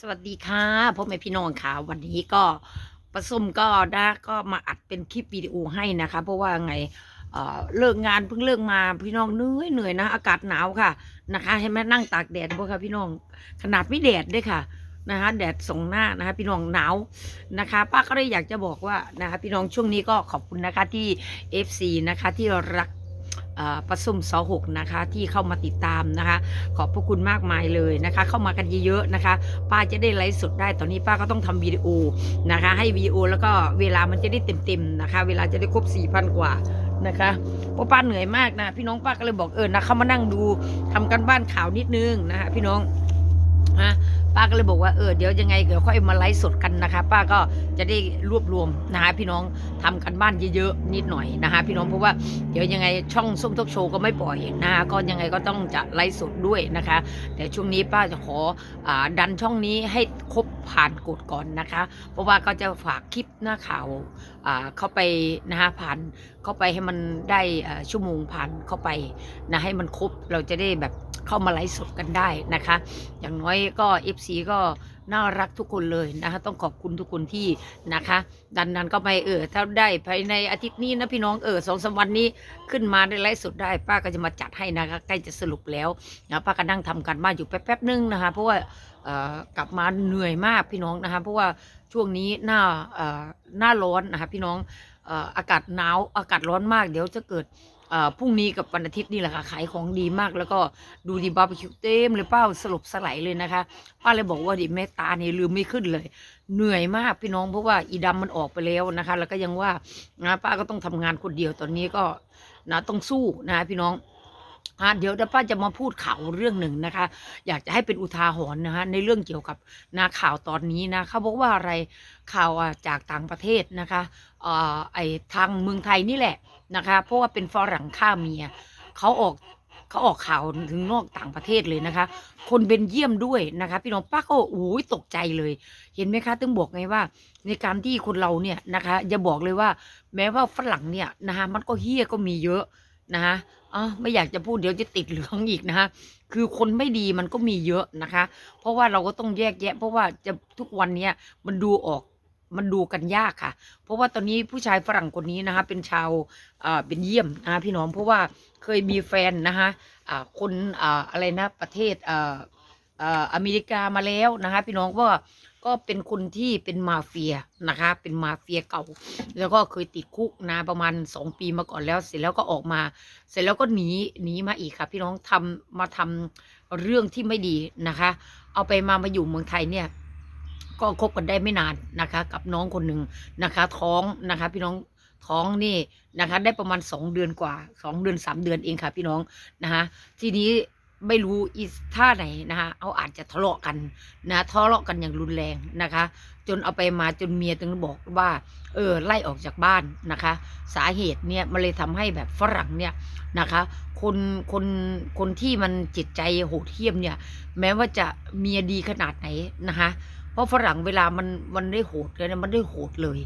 สวัสดีค่ะพ่อแม่พี่น้องค่ะ วันนี้ก็ประสมก็นะก็มาอัดเป็นคลิปวิดีโอให้นะคะ เพราะว่าไงเอ่อเลิกงานเพิ่งเลิกมาพี่น้องเหนื่อยเหนื่อยนะ อากาศหนาวค่ะนะคะให้แม่นั่งตากแดดพวกค่ะพี่น้องขนาดไม่แดดด้วยค่ะนะคะแดดส่องหน้านะคะพี่น้องหนาวนะคะ ป้าก็เลยอยากจะบอกว่านะคะพี่น้องช่วงนี้ก็ขอบคุณนะคะที่ FC นะคะที่รัก ประสุมสหกนะคะที่เข้ามาติดตามนะคะ ขอบพระคุณมากมายเลยนะคะ เข้ามากันเยอะๆนะคะ ป้าจะได้ไลฟ์สดได้ตอนนี้ป้าก็ต้องทำวิดีโอนะคะ ให้วิดีโอแล้วก็เวลามันจะได้เต็มๆนะคะ เวลาจะได้ครบ4 0 0 0กว่านะคะเพราะป้าเหนื่อยมากนะพี่น้องป้าก็เลยบอกเออนะเขามานั่งดูทำกันบ้านข่าวนิดนึงนะคะพี่น้อง นะป้าก็เลยบอกว่าเออเดี๋ยวยังไงเดี๋ยวค่อยมาไลฟ์สดกันนะคะ ป้าก็จะได้รวบรวมนะคะพี่น้องทำกันบ้านเยอะๆนิดหน่อยนะคะพี่น้องเพราะว่าเดี๋ยวยังไงช่องส้มทกโชว์ก็ไม่ปล่อยนะคะก็ยังไงก็ต้องจะไลฟ์สดด้วยนะคะ แต่ช่วงนี้ป้าจะขออาดันช่องนี้ให้ครบผ่านกฎก่อนนะคะ เพราะว่าก็จะฝากคลิปหน้าข่าวอ่าเข้าไปนะคะผ่านเข้าไปให้มันได้อ่าชั่วโมงผ่านเข้าไปนะให้มันครบเราจะได้แบบ เข้ามาไลฟ์สดกันได้นะคะ อย่างน้อยก็ FC ก็น่ารักทุกคนเลยนะคะต้องขอบคุณทุกคนที่นะคะ ดันนั้นก็ไปเออถ้าได้ภายในอาทิตย์นี้นะพี่น้องเออสองสามวันนี้ขึ้นมาได้ไลฟ์สดได้ ป้าก็จะมาจัดให้นะคะใกล้จะสรุปแล้วนะป้าก็นั่งทำกันมานอยู่แป๊บๆนึงนะคะเพราะว่าเออกลับมาเหนื่อยมากพี่น้องนะคะเพราะว่าช่วงนี้หน้าเออหน้าร้อนนะคะพี่น้องเอออากาศหนาวอากาศร้อนมากเดี๋ยวจะเกิด พรุ่งนี้กับวันอาทิตย์นี่แหละค่ะขายของดีมาก แล้วก็ดูดีบาร์บีคิวเต็มเลยป้าสลบสลายเลยนะคะป้าเลยบอกว่าดิแม่ตาเนี่ยลืมไม่ขึ้นเลย เหนื่อยมากพี่น้องเพราะว่าอีดำมันออกไปแล้วนะคะ แล้วก็ยังว่านะป้าก็ต้องทำงานคนเดียวตอนนี้ก็นะต้องสู้นะพี่น้องอะเดี๋ยวเดี๋ยวป้าจะมาพูดข่าวเรื่องหนึ่งนะคะ อยากจะให้เป็นอุทาหรณ์นะคะในเรื่องเกี่ยวกับนาข่าวตอนนี้นะเขาบอกว่าอะไรข่าวจากต่างประเทศนะคะอ่อไอทางเมืองไทยนี่แหละ นะคะเพราะว่าเป็นฝรั่งฆ่าเมียเขาออกเขาออกข่าวถึงนอกต่างประเทศเลยนะคะ คนเบนเยี่ยมด้วยนะคะ พี่น้องป้าก็โอ้ยตกใจเลย เห็นไหมคะต้องบอกไงว่า ในการที่คนเราเนี่ยนะคะอย่าบอกเลยว่า แม้ว่าฝรั่งเนี่ยนะคะมันก็เฮี้ยก็มีเยอะนะคะอ๋อไม่อยากจะพูดเดี๋ยวจะติดเหลืองอีกนะคะคือคนไม่ดีมันก็มีเยอะนะคะ เพราะว่าเราก็ต้องแยกแยะ เพราะว่าจะทุกวันเนี้ยมันดูออก มันดูกันยากค่ะ เพราะว่าตอนนี้ผู้ชายฝรั่งคนนี้นะคะ เป็นชาวเอ่อเป็นเยี่ยมนะคะพี่น้องเพราะว่าเคยมีแฟนนะคะอ่าคนอ่าอะไรนะประเทศเอ่อเอ่ออเมริกามาแล้วนะคะพี่น้องว่าก็เป็นคนที่เป็นมาเฟียนะคะ เป็นมาเฟียเก่า แล้วก็เคยติดคุกนะประมาณสองปีมาก่อนแล้ว เสร็จแล้วก็ออกมา เสร็จแล้วก็หนีหนีมาอีกค่ะ พี่น้องทำมาทำเรื่องที่ไม่ดีนะคะ เอาไปมามาอยู่เมืองไทยเนี่ย ก็คบกันได้ไม่นานนะคะ กับน้องคนหนึ่งนะคะ ท้องนะคะ พี่น้องท้องนี่นะคะ ได้ประมาณสองเดือนกว่าสองเดือนสามเดือนเองค่ะ พี่น้องนะคะทีนี้ไม่รู้อีท่าไหนนะคะเอาอาจจะทะเลาะกันนะทะเลาะกันอย่างรุนแรงนะคะ จนเอาไปมาจนเมียถึงบอกว่า เออไล่ออกจากบ้านนะคะ สาเหตุเนี่ยมันเลยทำให้แบบฝรั่งเนี่ยนะคะ คนคนคนที่มันจิตใจโหดเหี้ยมเนี่ย แม้ว่าจะเมียดีขนาดไหนนะคะ เพราะฝรั่งเวลามันมันได้โหดเลยนะมันได้โหดเลย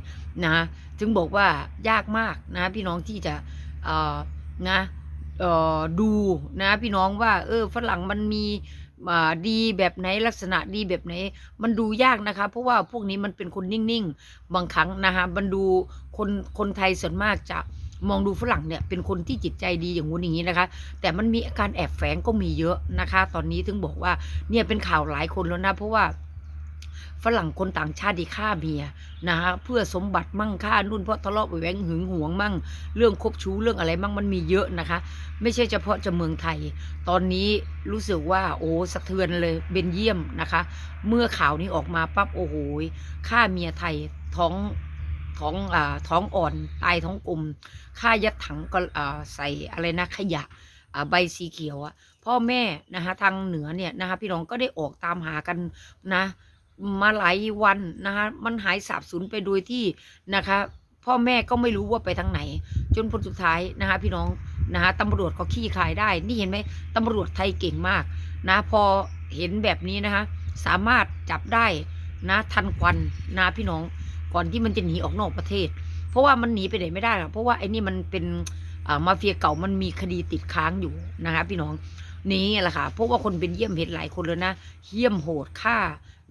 นะจึงบอกว่ายากมากนะพี่น้องที่จะเอ่อนะเอ่อดูนะพี่น้องว่า เออฝรั่งมันมีดีแบบไหนลักษณะดีแบบไหน มันดูยากนะคะ เพราะว่าพวกนี้มันเป็นคนนิ่งๆ บางครั้งนะคะมันดูคนคนไทยส่วนมากจะมองดูฝรั่งเนี่ยเป็นคนที่จิตใจดีอย่างงู้นอย่างนี้นะคะ แต่มันมีอาการแอบแฝงก็มีเยอะนะคะ ตอนนี้ถึงบอกว่าเนี่ยเป็นข่าวหลายคนแล้วนะเพราะว่า ฝรั่งคนต่างชาติฆ่าเมียนะคะเพื่อสมบัติมั่งฆ่านุ่นเพราะทะเลาะแหวงหึงหวงมั่ง เรื่องคบชู้เรื่องอะไรมั่งมันมีเยอะนะคะ ไม่ใช่เฉพาะจะเมืองไทย ตอนนี้รู้สึกว่าโอ้สะเทือนเลยเบนเยี่ยมนะคะ เมื่อข่าวนี้ออกมาปั๊บโอ้โหฆ่าเมียไทยท้องท้องอ่าท้องอ่อนตายท้องกลมฆ่ายัดถังก็อ่าใส่อะไรนะขยะใบสีเขียวอะพ่อแม่นะคะทางเหนือเนี่ยนะคะพี่น้องก็ได้ออกตามหากันนะ มาหลายวันนะคะมันหายสาบสูญไปโดยที่นะคะ พ่อแม่ก็ไม่รู้ว่าไปทางไหน จนผลสุดท้ายนะคะพี่น้องนะคะตำรวจก็ขี้คายได้ นี่เห็นไหมตำรวจไทยเก่งมากนะพอเห็นแบบนี้นะคะสามารถจับได้นะทันควันนะพี่น้องก่อนที่มันจะหนีออกนอกประเทศ เพราะว่ามันหนีไปไหนไม่ได้หรอกเพราะว่าไอ้นี่มันเป็นมาเฟียเก่ามันมีคดีติดค้างอยู่นะคะพี่น้อง นี้แหละค่ะเพราะว่าคนเป็นเยี่ยมเห็นหลายคนเลยนะเยี่ยมโหดฆ่า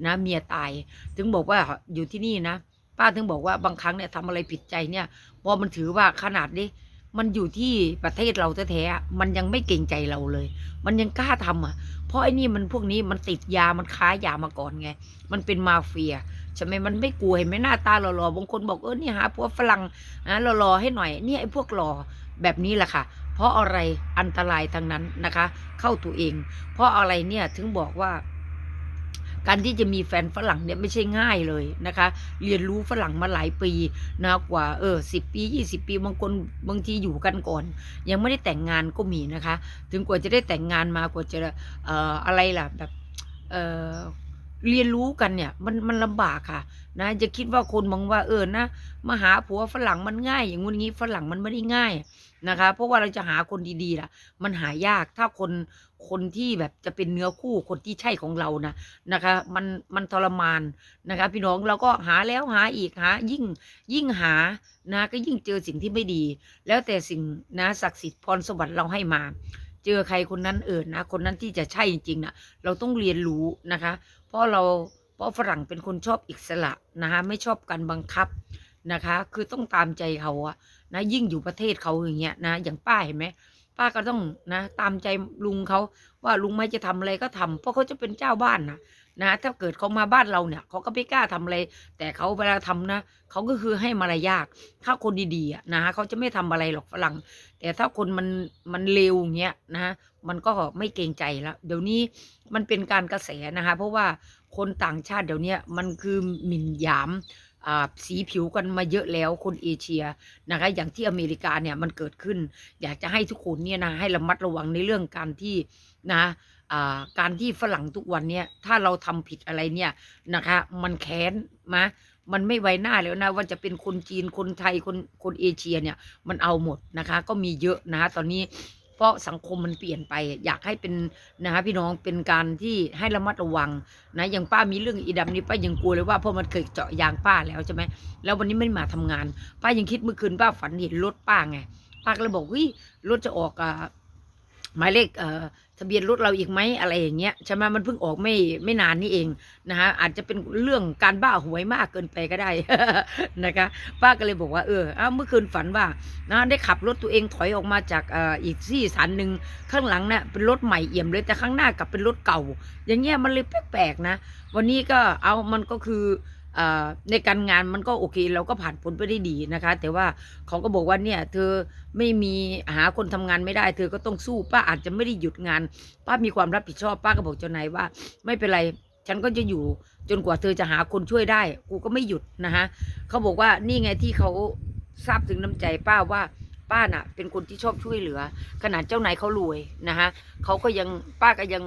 นะเมียตาย ถึงบอกว่าอยู่ที่นี่นะ ป้าถึงบอกว่าบางครั้งเนี่ยทำอะไรผิดใจเนี่ยพอมันถือว่าขนาดนี้มันอยู่ที่ประเทศเราแท้ๆ มันยังไม่เกรงใจเราเลย มันยังกล้าทำอะ เพราะไอ้นี่มันพวกนี้มันติดยา มันค้ายามาก่อนไง มันเป็นมาเฟียใช่ไหมมันไม่กลัวเห็นไหมหน้าตาหล่อๆ บางคนบอกเออนี่หาพวกฝรั่งนะหล่อๆให้หน่อย เนี่ยไอ้พวกหล่อแบบนี้แหละค่ะ เพราะอะไรอันตรายทั้งนั้นนะคะ เข้าตัวเอง เพราะอะไรเนี่ยถึงบอกว่า การที่จะมีแฟนฝรั่งเนี่ยไม่ใช่ง่ายเลยนะคะ เรียนรู้ฝรั่งมาหลายปีนะกว่าเออสิปียี่สิบปีบางคนบางทีอยู่กันก่อน ยังไม่ได้แต่งงานก็มีนะคะ ถึงกว่าจะได้แต่งงานมากว่าจะเอ่ออะไรล่ะแบบเอ่อเรียนรู้กันเนี่ยมันมันลำบากค่ะนะจะคิดว่าคนมองว่าเออนะมาหาผัวฝรั่งมันง่าย อย่างงู้นงี้ฝรั่งมันไม่ได้ง่าย นะคะ เพราะว่าเราจะหาคนดีๆล่ะ มันหายากถ้าคนคนที่แบบจะเป็นเนื้อคู่คนที่ใช่ของเรานะนะคะ มันมันทรมานนะคะ พี่น้องเราก็หาแล้วหาอีกหายิ่งยิ่งหานะก็ยิ่งเจอสิ่งที่ไม่ดี แล้วแต่สิ่งนะศักดิ์สิทธิ์พรสวรรค์เราให้มาเจอใครคนนั้นเออนะ คนนั้นที่จะใช่จริงๆนะเราต้องเรียนรู้นะคะ เพราะเราเพราะฝรั่งเป็นคนชอบอิสระนะคะไม่ชอบการบังคับ นะคะ คือต้องตามใจเขาอะนะยิ่งอยู่ประเทศเขาอย่างเงี้ยนะอย่างป้าเห็นไหมป้าก็ต้องนะตามใจลุงเขาว่าลุงไม่จะทำอะไรก็ทำเพราะเขาจะเป็นเจ้าบ้านนะนะถ้าเกิดเขามาบ้านเราเนี่ยเขาก็ไม่กล้าทำอะไร แต่เขาเวลาทำนะเขาก็คือให้มารยาทถ้าคนดีๆนะเขาจะไม่ทำอะไรหรอกฝรั่ง แต่ถ้าคนมันมันเลวอย่างเงี้ยนะมันก็ไม่เกรงใจแล้วเดี๋ยวนี้มันเป็นการกระแสนะคะ เพราะว่าคนต่างชาติเดี๋ยวนี้มันคือหมิ่นหยาม สีผิวกันมาเยอะแล้วคนเอเชียนะคะ อย่างที่อเมริกาเนี่ยมันเกิดขึ้น อยากจะให้ทุกคนเนี่ยนะให้ระมัดระวังในเรื่องการที่นะการที่ฝรั่งทุกวันเนี่ยถ้าเราทำผิดอะไรเนี่ยนะคะ มันแค้นมะมันไม่ไว้หน้าแล้วนะว่าจะเป็นคนจีนคนไทยคนคนเอเชียเนี่ยมันเอาหมดนะคะ ก็มีเยอะนะะตอนนี้ เพราะสังคมมันเปลี่ยนไป อยากให้เป็นนะคะพี่น้องเป็นการที่ให้ระมัดระวังนะอย่างป้ามีเรื่องอีดำนี่ป้ายังกลัวเลยว่าเพราะมันเคยเจาะยางป้าแล้วใช่ไหมแล้ววันนี้ไม่มาทำงาน ป้ายังคิดเมื่อคืนป้าฝันเห็นรถป้าไงป้าก็เลยบอกเฮ้ยรถจะออกอ่าหมายเลขเอ่อ ทะเบียนรถเราอีกไหมอะไรอย่างเงี้ยใช่ไหมมันเพิ่งออกไม่ไม่นานนี่เองนะคะอาจจะเป็นเรื่องการบ้าหวยมากเกินไปก็ได้นะคะป้าก็เลยบอกว่าเออเมื่อคืนฝันว่านะได้ขับรถตัวเองถอยออกมาจากอ่ออีกที่สันหนึ่งข้างหลังเนี่ยเป็นรถใหม่เอี่ยมเลยแต่ข้างหน้ากลับเป็นรถเก่า อย่างเงี้ยมันเลยแปลกๆนะ วันนี้ก็เอามันก็คือ ในการงานมันก็โอเค เราก็ผ่านพ้นไปได้ดีนะคะ แต่ว่าเขาก็บอกว่าเนี่ยเธอไม่มีหาคนทำงานไม่ได้ เธอก็ต้องสู้ป้าอาจจะไม่ได้หยุดงาน ป้ามีความรับผิดชอบป้าก็บอกเจ้านายว่า ไม่เป็นไรฉันก็จะอยู่จนกว่าเธอจะหาคนช่วยได้ กูก็ไม่หยุดนะฮะเขาบอกว่านี่ไงที่เขาทราบถึงน้ำใจป้าว่าป้าน่ะเป็นคนที่ชอบช่วยเหลือ ขนาดเจ้านายเขารวยนะฮะเขาก็ยังป้าก็ยัง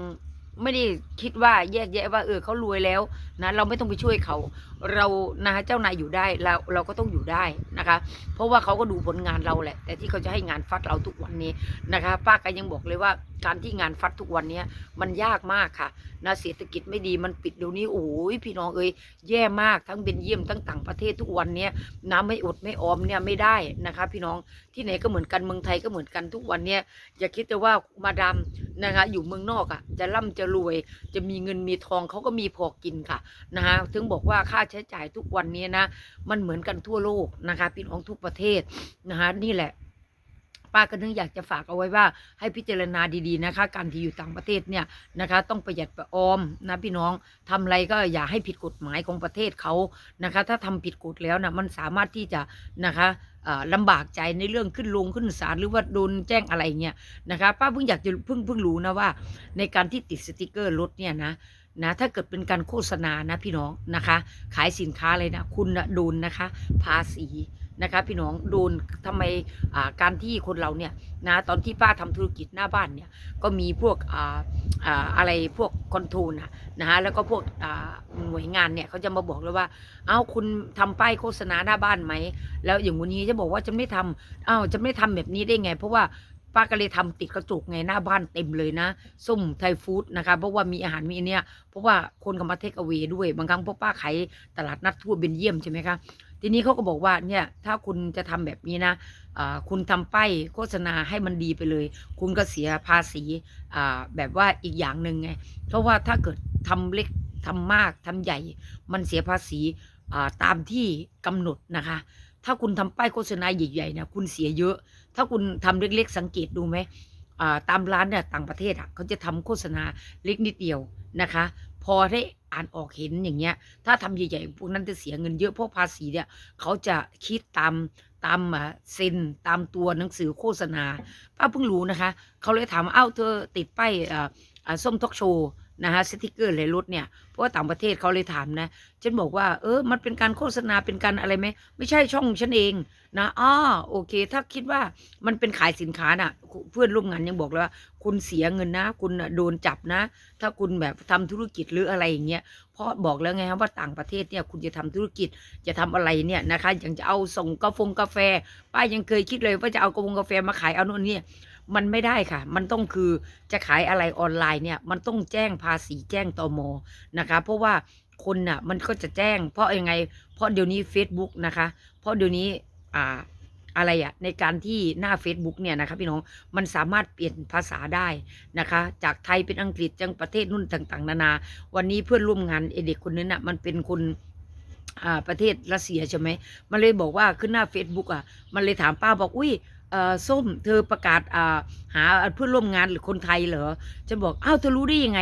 ไม่ได้คิดว่าแยกแยะว่าเออเขารวยแล้วนะเราไม่ต้องไปช่วยเขาเรานะเจ้านายอยู่ได้เราเราก็ต้องอยู่ได้นะคะ เพราะว่าเขาก็ดูผลงานเราแหละ แต่ที่เขาจะให้งานฟัดเราทุกวันนี้นะคะ ป้าก็ยังบอกเลยว่า การที่งานฟัดทุกวันเนี้ยมันยากมากค่ะนะเศรษฐกิจไม่ดีมันปิดเดี๋ยวนี้โอ้ยพี่น้องเอ้ยแย่มากทั้งเบนเยียมทั้งต่างประเทศทุกวันเนี้ยน้ำไม่อดไม่ออมเนี่ยไม่ได้นะคะ พี่น้องที่ไหนก็เหมือนกันเมืองไทยก็เหมือนกันทุกวันเนี้ยอย่าคิดแต่ว่ามาดามนะคะอยู่เมืองนอกอะจะร่ำจะรวย จะมีเงินมีทองเขาก็มีพอกินค่ะนะคะถึงบอกว่าค่าใช้จ่ายทุกวันนี้นะ มันเหมือนกันทั่วโลกนะคะ พี่น้องทุกประเทศนะคะนี่แหละ ป้าก็นึกอยากจะฝากเอาไว้ว่าให้พิจารณาดีๆนะคะ การที่อยู่ต่างประเทศเนี่ยนะคะ ต้องประหยัดประออมนะพี่น้องทำอะไรก็อย่าให้ผิดกฎหมายของประเทศเขานะคะ ถ้าทำผิดกฎแล้วนะมันสามารถที่จะนะคะลำบากใจในเรื่องขึ้นลงขึ้นศาลหรือว่าโดนแจ้งอะไรเงี้ยนะคะป้าเพิ่งอยากจะเพิ่งเพิ่งรู้นะว่า ในการที่ติดสติกเกอร์รถเนี่ยนะนะถ้าเกิดเป็นการโฆษณานะพี่น้องนะคะ ขายสินค้าเลยนะ คุณนะโดนนะคะ ภาษี นะคะพี่น้องโดนทำไมอ่าการที่คนเราเนี่ยนะตอนที่ป้าทำธุรกิจหน้าบ้านเนี่ยก็มีพวกอ่าอ่าอะไรพวกคอนโทรลนะนะฮะแล้วก็พวกอ่าหน่วยงานเนี่ยเขาจะมาบอกเลยว่า เอ้าคุณทำป้ายโฆษณาหน้าบ้านไหม แล้วอย่างวันนี้จะบอกว่าจะไม่ทำอ้าจะไม่ทำแบบนี้ได้ไง เพราะว่าป้าก็เลยทำติดกระจกไงหน้าบ้านเต็มเลยนะส้มไทยฟู้ดนะคะเพราะว่ามีอาหารมีเนี้ยเพราะว่าคนก็มาเทคเอา a y ด้วยบางครั้งพวกป้าขายตลาดนัดทั่วเบนเยียมใช่ไหมคะ ทีนี้เขาก็บอกว่าเนี่ยถ้าคุณจะทำแบบนี้นะคุณทำป้ายโฆษณาให้มันดีไปเลย คุณก็เสียภาษีแบบว่าอีกอย่างหนึ่งไงเพราะว่าถ้าเกิดทำเล็กทำมากทำใหญ่ มันเสียภาษีตามที่กำหนดนะคะ ถ้าคุณทำป้ายโฆษณาใหญ่ๆเนี่ยคุณเสียเยอะ ถ้าคุณทำเล็กๆ สังเกตดูไหมตามร้านเนี่ยต่างประเทศอะเขาจะทำโฆษณาเล็กนิดเดียวนะคะ พอได้อ่านออกเห็นอย่างเงี้ย ถ้าทำใหญ่ๆพวกนั้นจะเสียเงินเยอะเพราะภาษีเนี่ยเขาจะคิดตามตามอ่าเซ็นตามตัวหนังสือโฆษณาป้าเพิ่งรู้นะคะ เขาเลยถามเอ้าเธอติดป้ายอ่าอ่าส้มทอกโชว์ นะคะสติกเกอร์เลยรถเนี่ยเพราะว่าต่างประเทศเขาเลยถามนะ ฉันบอกว่าเออมันเป็นการโฆษณาเป็นการอะไรไหมไม่ใช่ช่องฉันเองนะอ้อโอเค ถ้าคิดว่ามันเป็นขายสินค้าน่ะ เพื่อนร่วมงานยังบอกเลยว่า คุณเสียเงินนะ คุณโดนจับนะ ถ้าคุณแบบทำธุรกิจหรืออะไรอย่างเงี้ยเพราะบอกแล้วไงครับว่าต่างประเทศเนี่ยคุณจะทำธุรกิจจะทำอะไรเนี่ยนะคะอย่างจะเอาส่งกาแฟกาแฟป้ายังเคยคิดเลยว่าจะเอากาแฟกาแฟมาขายเอาโน่นนี่ มันไม่ได้ค่ะ มันต้องคือจะขายอะไรออนไลน์เนี่ย มันต้องแจ้งภาษีแจ้งตมนะคะ เพราะว่าคนน่ะมันก็จะแจ้ง เพราะยังไง เพราะเดี๋ยวนี้ Facebook นะคะ เพราะเดี๋ยวนี้อ่าอะไรอะในการที่หน้า Facebook เนี่ยนะคะพี่น้องมันสามารถเปลี่ยนภาษาได้นะคะ จากไทยเป็นอังกฤษจังประเทศนู่นต่างๆ นานา วันนี้เพื่อนร่วมงานไอเด็กคนนั้นน่ะมันเป็นคนประเทศรัสเซียใช่ไหม มันเลยบอกว่าขึ้นหน้า Facebook อะ มันเลยถามป้าบอก อุ้ย ส้มเธอประกาศหาเพื่อนร่วมงานหรือคนไทยเหรอฉันบอกอ้าวเธอรู้ได้ยังไง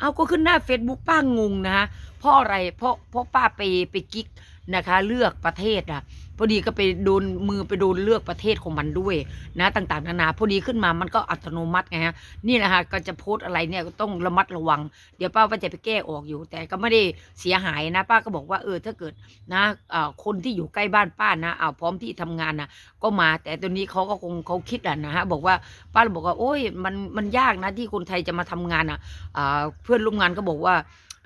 อ้าวก็ขึ้นหน้า Facebook ป้างงนะฮะเพราะอะไรเพราะเพราะป้าไปไปกิ๊กนะคะ เลือกประเทศอะ พอดีก็ไปโดนมือไปโดนเลือกประเทศของมันด้วยนะต่างๆนานาพอดีขึ้นมามันก็อัตโนมัติไงฮะนี่แหละฮะก็จะโพสต์อะไรเนี่ยก็ต้องระมัดระวัง เดี๋ยวป้าว่าจะไปแก้ออกอยู่ แต่ก็ไม่ได้เสียหายนะ ป้าก็บอกว่าเออถ้าเกิดนะอ่อคนที่อยู่ใกล้บ้านป้านะเอาพร้อมที่ทำงานนะก็มาแต่ตัวนี้เขาก็คงเขาคิดอะนะฮะบอกว่าป้าบอกว่าโอ้ยมันมันยากนะที่คนไทยจะมาทำงานอะอ่าเพื่อนร่วมงานก็บอกว่า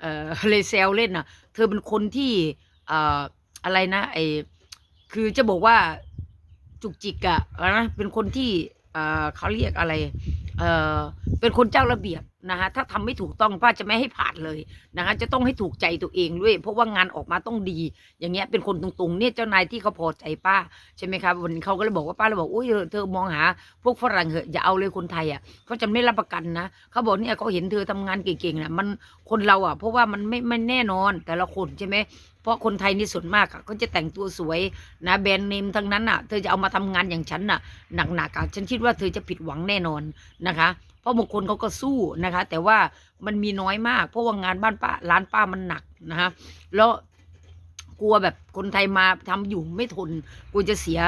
เออเลยเซลเล่นอะ เธอเป็นคนที่อ่ออะไรนะไอ คือจะบอกว่าจุกจิกอะนะเป็นคนที่เขาเรียกอะไร เออเป็นคนเจ้าระเบียบ นะคะถ้าทำไม่ถูกต้องป้าจะไม่ให้ผ่านเลยนะคะจะต้องให้ถูกใจตัวเองด้วย เพราะว่างานออกมาต้องดี อย่างเงี้ยเป็นคนตรงๆเนี่ยเจ้านายที่เขาพอใจป้าใช่ไหมครับวันนี้เขาก็เลยบอกว่าป้าเลยบอกอุ้ยเธอมองหา พวกฝรั่งเหอะอย่าเอาเลยคนไทยอะเขาจะไม่รับประกันนะเขาบอกเนี่ยเขาเห็นเธอทำงานเก่งๆนะมันคนเราอะ เพราะว่ามันไม่ไม่แน่นอนแต่ละคนใช่ไหมเพราะคนไทยนี่ส่วนมากอะเขาจะแต่งตัวสวยนะแบรนด์เนมทั้งนั้นอะ เธอจะเอามาทำงานอย่างฉันอะหนักๆอะฉันคิดว่าเธอจะผิดหวังแน่นอนนะคะ เพราะบางคนเขาก็สู้นะคะ แต่ว่ามันมีน้อยมาก เพราะว่างานบ้านป้าร้านป้ามันหนักนะคะแล้วกลัวแบบคนไทยมาทำอยู่ไม่ทนกลัวจะเสีย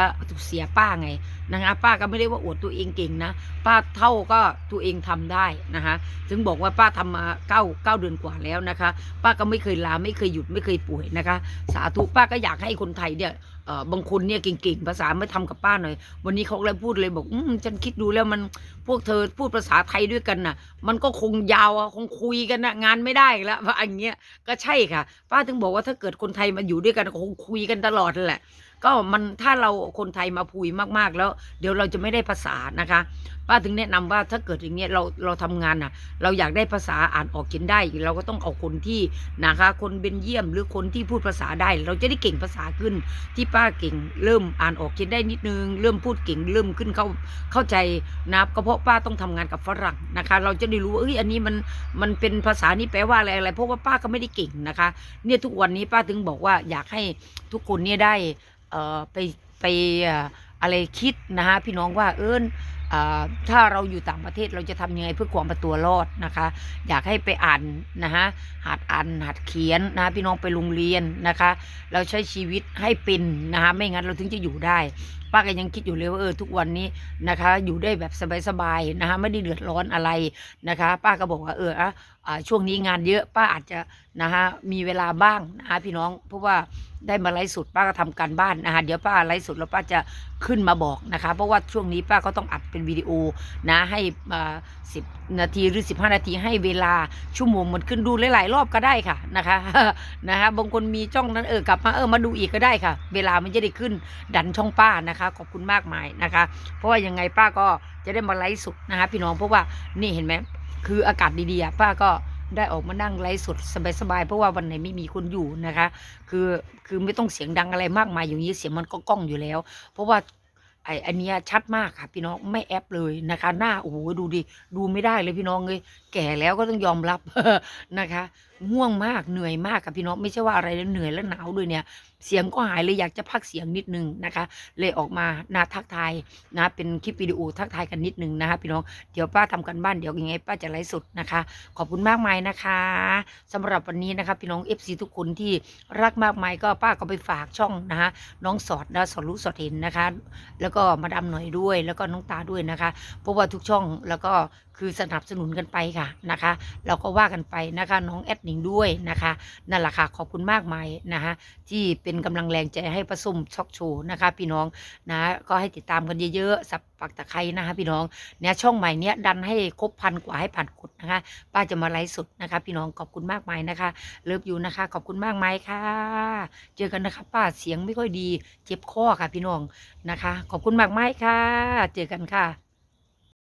เสียป้าไงนะคะป้าก็ไม่ได้ว่าอวดตัวเองเก่งนะ ป้าเท่าก็ตัวเองทำได้นะคะถึงบอกว่าป้าทำมาเก้าเก้าเดือนกว่าแล้วนะคะ ป้าก็ไม่เคยลาไม่เคยหยุดไม่เคยป่วยนะคะ สาธุป้าก็อยากให้คนไทยเนี่ย เออบางคนเนี่ยเก่งๆภาษาไม่ทำกับป้าหน่อย วันนี้เขาเลยพูดเลยบอกอืมฉันคิดดูแล้วมันพวกเธอพูดภาษาไทยด้วยกันน่ะ มันก็คงยาวอะคงคุยกันนะงานไม่ได้แล้วว่าอย่างเงี้ยก็ใช่ค่ะ ป้าถึงบอกว่าถ้าเกิดคนไทยมาอยู่ด้วยกันก็คงคุยกันตลอดแหละ ก็มันถ้าเราคนไทยมาพูยมากๆ แล้ว เดี๋ยวเราจะไม่ได้ภาษานะคะป้าถึงแนะนำว่าถ้าเกิดอย่างเงี้ยเราเราทำงานน่ะ เราอยากได้ภาษาอ่านออกเขียนได้ เราก็ต้องเอาคนที่นะคะ คนเบนเยี่ยมหรือคนที่พูดภาษาได้ เราจะได้เก่งภาษาขึ้นที่ป้าเก่ง เริ่มอ่านออกเขียนได้นิดนึง เริ่มพูดเก่งเริ่มขึ้นเข้าเข้าใจนะก็เพราะป้าต้องทำงานกับฝรั่งนะคะ เราจะได้รู้ว่าเอ้ยอันนี้มันมันเป็นภาษานี้แปลว่าอะไรอะไรเพราะว่าป้าก็ไม่ได้เก่งนะคะ เนี่ยทุกวันนี้ป้าถึงบอกว่าอยากให้ทุกคนเนี่ยได้ เอ่อไปไปอะไรคิดนะฮะพี่น้องว่าเอิญอ่าถ้าเราอยู่ต่างประเทศเราจะทำยังไงเพื่อความเป็นตัวรอดนะคะ อยากให้ไปอ่านนะฮะหัดอ่านหัดเขียนนะพี่น้องไปโรงเรียนนะคะ เราใช้ชีวิตให้เป็นนะคะไม่งั้นเราถึงจะอยู่ได้ป้าก็ยังคิดอยู่เลยว่าเออทุกวันนี้นะคะ อยู่ได้แบบสบายๆนะคะไม่ได้เดือดร้อนอะไรนะคะ ป้าก็บอกว่าเอออะอ่าช่วงนี้งานเยอะป้าอาจจะนะคะมีเวลาบ้างนะคะพี่น้องเพราะว่าได้มาไลฟ์สดป้าก็ทำการบ้านนะคะเดี๋ยวป้าไลฟ์สดแล้วป้าจะขึ้นมาบอกนะคะ เพราะว่าช่วงนี้ป้าก็ต้องอัดเป็นวิดีโอนะให้สิบนาทีหรือ 15 นาทีให้เวลาชั่วโมงมันขึ้นดูหลายๆรอบก็ได้ค่ะนะคะนะคะบางคนมีจ้องนั้นเออกลับมาเออมาดูอีกก็ได้ค่ะ เวลามันจะได้ขึ้นดันช่องป้านะคะขอบคุณมากมายนะคะ เพราะว่ายังไงป้าก็จะได้มาไลฟ์สดนะคะ พี่น้องเพราะว่านี่เห็นไหมคืออากาศดีๆป้าก็ได้ออกมานั่งไลฟ์สดสบายๆเพราะว่าวันไหนไม่มีคนอยู่นะคะ คือคือไม่ต้องเสียงดังอะไรมากมายอย่างนี้เสียงมันก็ก้องอยู่แล้ว เพราะว่าไออันนี้ชัดมากค่ะพี่น้องไม่แอปเลยนะคะ หน้าโอ้โหดูดิดูไม่ได้เลยพี่น้องเลยแก่แล้วก็ต้องยอมรับนะคะง่วงมากเหนื่อยมากค่ะพี่น้องไม่ใช่ว่าอะไรนะเหนื่อยและหนาวด้วยเนี่ย เสียงก็หายเลยอยากจะพักเสียงนิดนึงนะคะ เลยออกมานาทักทายนะเป็นคลิปวิดีโอทักทายกันนิดนึงนะคะพี่น้องเดี๋ยวป้าทำกันบ้านเดี๋ยวยังไงป้าจะไลฟ์สดนะคะ ขอบคุณมากมายนะคะสำหรับวันนี้นะคะพี่น้อง FC ทุกคนที่รักมากมายก็ป้าก็ไปฝากช่องนะคะน้องสอดนะสอดรู้สอดเห็นนะคะ แล้วก็มาดามหน่อยด้วย แล้วก็น้องตาด้วยนะคะเพราะว่าทุกช่องแล้วก็ คือสนับสนุนกันไปค่ะนะคะ เราก็ว่ากันไปนะคะน้องแอดหนิงด้วยนะคะนั่นแหละค่ะขอบคุณมากมายนะคะที่เป็นกำลังแรงใจให้ประสมช็อกโชว์นะคะพี่น้องนะก็ให้ติดตามกันเยอะๆสับปักตะไคร้นะคะพี่น้องเนี่ยช่องใหม่เนี้ยดันให้ครบพันกว่าให้ผ่านกดนะคะป้าจะมาไลฟ์สดนะคะ พี่น้องขอบคุณมากมายนะคะเลิฟอยู่นะคะ ขอบคุณมากมายค่ะ เจอกันนะคะป้าเสียงไม่ค่อยดี เจ็บคอค่ะพี่น้องนะคะ ขอบคุณมากมายค่ะ เจอกันค่ะ